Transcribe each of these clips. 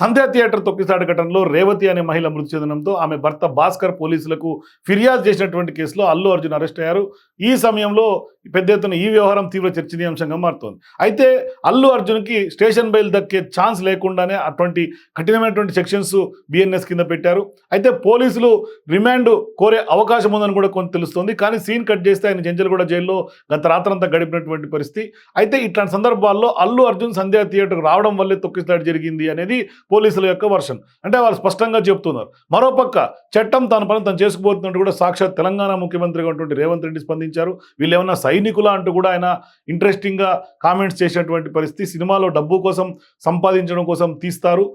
సంధ్యా theatre తొక్కిసాడు ఘటనలో రేవతి అనే మహిళ మృతి చెందడంతో ఆమె భర్త భాస్కర్ పోలీసులకు ఫిర్యాదు చేసినటువంటి కేసులో అల్లు అర్జున్ అరెస్ట్ అయ్యారు. ఈ సమయంలో పెద్ద ఎత్తున ఈ వ్యవహారం తీవ్ర చర్చనీయాంశంగా మారుతోంది. అయితే అల్లు అర్జున్కి స్టేషన్ బయలు దక్కే ఛాన్స్ లేకుండానే అటువంటి కఠినమైనటువంటి సెక్షన్స్ బిఎన్ఎస్ కింద పెట్టారు. అయితే పోలీసులు రిమాండ్ కోరే అవకాశం ఉందని కూడా కొంత తెలుస్తోంది. కానీ సీన్ కట్ చేస్తే ఆయన జంజలగూడ జైల్లో గత రాత్రంతా గడిపినటువంటి పరిస్థితి. అయితే ఇట్లాంటి సందర్భాల్లో అల్లు అర్జున్ సంధ్యా థియేటర్కు రావడం వల్లే తొక్కిసలాట జరిగింది అనేది పోలీసుల యొక్క వర్షన్. అంటే వాళ్ళు స్పష్టంగా చెప్తున్నారు. మరోపక్క చట్టం తన పని తను చేసుకుపోతున్నట్టు కూడా సాక్షాత్ తెలంగాణ ముఖ్యమంత్రిగా ఉన్నటువంటి రేవంత్ రెడ్డి స్పందించారు. వీళ్ళు ఏమన్నా సైనికులా అంటూ కూడా ఆయన ఇంట్రెస్టింగ్గా కామెంట్స్ చేసినటువంటి పరిస్థితి సినిమాలో డబ్బు కోసం సంపాదించడం కోసం తీస్తారు.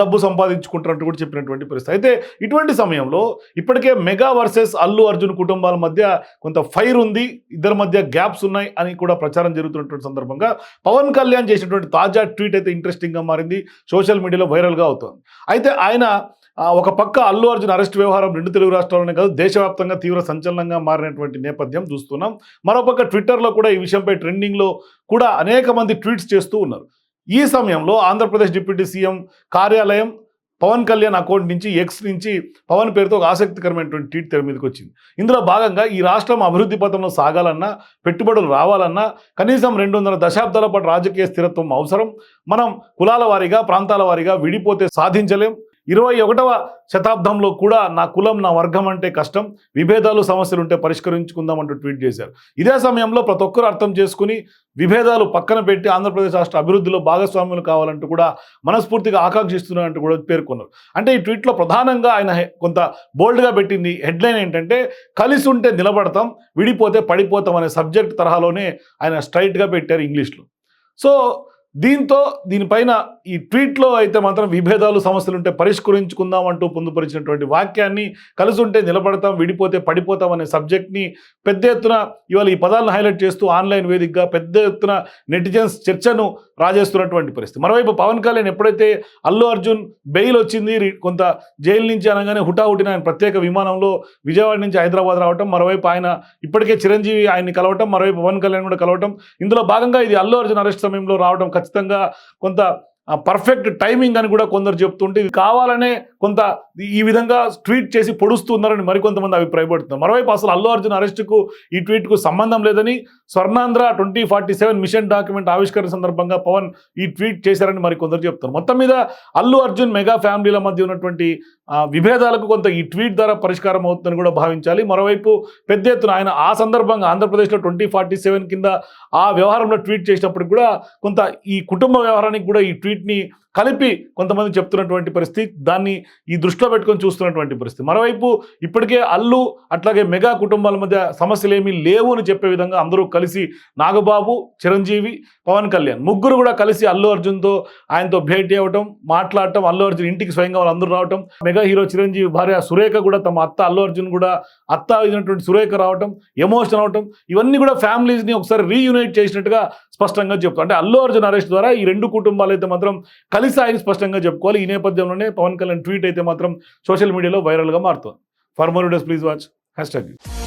డబ్బు సంపాదించుకుంటున్నట్టు కూడా చెప్పినటువంటి పరిస్థితి. అయితే ఇటువంటి సమయంలో ఇప్పటికే మెగా వర్సెస్ అల్లు అర్జున్ కుటుంబాల మధ్య కొంత ఫైర్ ఉంది ఇద్దరి మధ్య గ్యాప్స్ ఉన్నాయి అని కూడా ప్రచారం జరుగుతున్నటువంటి సందర్భంగా పవన్ కళ్యాణ్ చేసినటువంటి తాజా ట్వీట్ అయితే ఇంట్రెస్టింగ్గా మారింది సోషల్ మీడియాలో వైరల్గా అవుతుంది. అయితే ఆయన ఒక పక్క అల్లు అర్జున్ అరెస్ట్ వ్యవహారం రెండు తెలుగు రాష్ట్రాల్లోనే కాదు దేశవ్యాప్తంగా తీవ్ర సంచలనంగా మారినటువంటి నేపథ్యం చూస్తున్నాం. మరోపక్క ట్విట్టర్లో కూడా ఈ విషయంపై ట్రెండింగ్లో కూడా అనేక మంది ట్వీట్స్ చేస్తూ ఉన్నారు. ఈ సమయంలో ఆంధ్రప్రదేశ్ డిప్యూటీ సీఎం కార్యాలయం పవన్ కళ్యాణ్ అకౌంట్ నుంచి ఎక్స్ నుంచి పవన్ పేరుతో ఒక ఆసక్తికరమైనటువంటి ట్వీట్ తెర మీదకి వచ్చింది. ఇందులో భాగంగా ఈ రాష్ట్రం అభివృద్ధి పథంలో సాగాలన్నా పెట్టుబడులు రావాలన్నా కనీసం రెండు వందల దశాబ్దాల పాటు రాజకీయ స్థిరత్వం అవసరం. మనం కులాల వారీగా ప్రాంతాల వారీగా విడిపోతే సాధించలేం. ఇరవై ఒకటవ శతాబ్దంలో కూడా నా కులం నా వర్గం అంటే కష్టం. విభేదాలు సమస్యలు ఉంటే పరిష్కరించుకుందాం అంటూ ట్వీట్ చేశారు. ఇదే సమయంలో ప్రతి ఒక్కరు అర్థం చేసుకుని విభేదాలు పక్కన పెట్టి ఆంధ్రప్రదేశ్ రాష్ట్ర అభివృద్ధిలో భాగస్వాములు కావాలంటూ కూడా మనస్ఫూర్తిగా ఆకాంక్షిస్తున్నారంటూ కూడా పేర్కొన్నారు. అంటే ఈ ట్వీట్లో ప్రధానంగా ఆయన కొంత బోల్డ్గా పెట్టింది హెడ్లైన్ ఏంటంటే కలిసి ఉంటే నిలబడతాం విడిపోతే పడిపోతాం అనే సబ్జెక్ట్ తరహాలోనే ఆయన స్ట్రైట్గా పెట్టారు ఇంగ్లీష్లో. సో దీంతో దీనిపైన ఈ ట్వీట్లో అయితే మాత్రం విభేదాలు సమస్యలు ఉంటే పరిష్కరించుకుందాం అంటూ పొందుపరిచినటువంటి వాక్యాన్ని కలిసి ఉంటే నిలబడతాం విడిపోతే పడిపోతాం అనే సబ్జెక్ట్ని పెద్ద ఎత్తున ఇవాళ ఈ పదాలను హైలైట్ చేస్తూ ఆన్లైన్ వేదికగా పెద్ద ఎత్తున నెటిజన్స్ చర్చను రాజేస్తున్నటువంటి పరిస్థితి. మరోవైపు పవన్ కళ్యాణ్ ఎప్పుడైతే అల్లు అర్జున్ బెయిల్ వచ్చింది రి- కొంత జైలు నుంచి అనగానే హుటాహుటిన ఆయన ప్రత్యేక విమానంలో విజయవాడ నుంచి హైదరాబాద్ రావటం మరోవైపు ఆయన ఇప్పటికే చిరంజీవి ఆయన్ని కలవటం మరోవైపు పవన్ కళ్యాణ్ కూడా కలవటం. ఇందులో భాగంగా ఇది అల్లు అర్జున్ అరెస్ట్ సమయంలో రావడం ఖచ్చితంగా కొంత పర్ఫెక్ట్ టైమింగ్ అని కూడా కొందరు చెప్తుంటే ఇది కావాలనే కొంత ఈ విధంగా ట్వీట్ చేసి పొడుస్తున్నారని మరికొంతమంది అభిప్రాయపడుతున్నారు. మరోవైపు అసలు అల్లు అర్జున్ అరెస్టుకు ఈ ట్వీట్కు సంబంధం లేదని Swarnandhra twenty forty seven mission document ఆవిష్కరణ సందర్భంగా పవన్ ఈ ట్వీట్ చేశారని మరికొందరు చెప్తున్నారు. మొత్తం మీద అల్లు అర్జున్ మెగా ఫ్యామిలీల మధ్య ఉన్నటువంటి విభేదాలకు కొంత ఈ ట్వీట్ ద్వారా పరిష్కారం అవుతుందని కూడా భావించాలి. మరోవైపు పెద్ద ఎత్తున ఆయన ఆ సందర్భంగా ఆంధ్రప్రదేశ్లో ట్వంటీ ఫార్టీ సెవెన్ కింద ఆ వ్యవహారంలో ట్వీట్ చేసినప్పుడు కూడా కొంత ఈ కుటుంబ వ్యవహారానికి కూడా ఈ ట్వీట్ Me. కలిపి కొంతమంది చెప్తున్నటువంటి పరిస్థితి దాన్ని ఈ దృష్టిలో పెట్టుకొని చూస్తున్నటువంటి పరిస్థితి. మరోవైపు ఇప్పటికే అల్లు అట్లాగే మెగా కుటుంబాల మధ్య సమస్యలు ఏమీ లేవు అని చెప్పే విధంగా అందరూ కలిసి నాగబాబు చిరంజీవి పవన్ కళ్యాణ్ ముగ్గురు కూడా కలిసి అల్లు అర్జున్తో ఆయనతో భేటీ అవ్వటం మాట్లాడటం అల్లు అర్జున్ ఇంటికి స్వయంగా వాళ్ళందరూ రావటం మెగా హీరో చిరంజీవి భార్య సురేఖ కూడా తమ అత్త అల్లు అర్జున్ కూడా అత్త అయినటువంటి సురేఖ రావటం ఎమోషన్ అవటం ఇవన్నీ కూడా ఫ్యామిలీస్ని ఒకసారి రీయునైట్ చేసినట్టుగా స్పష్టంగా చెప్తాం అంటే అల్లు అర్జున్ అరెస్ట్ ద్వారా ఈ రెండు కుటుంబాలు అయితే మాత్రం కలిసి ఆయన స్పష్టంగా చెప్పుకోవాలి. ఈ నేపథ్యంలోనే పవన్ కళ్యాణ్ ట్వీట్ అయితే మాత్రం సోషల్ మీడియాలో వైరల్గా మారుతుంది. For more days please watch. Hashtag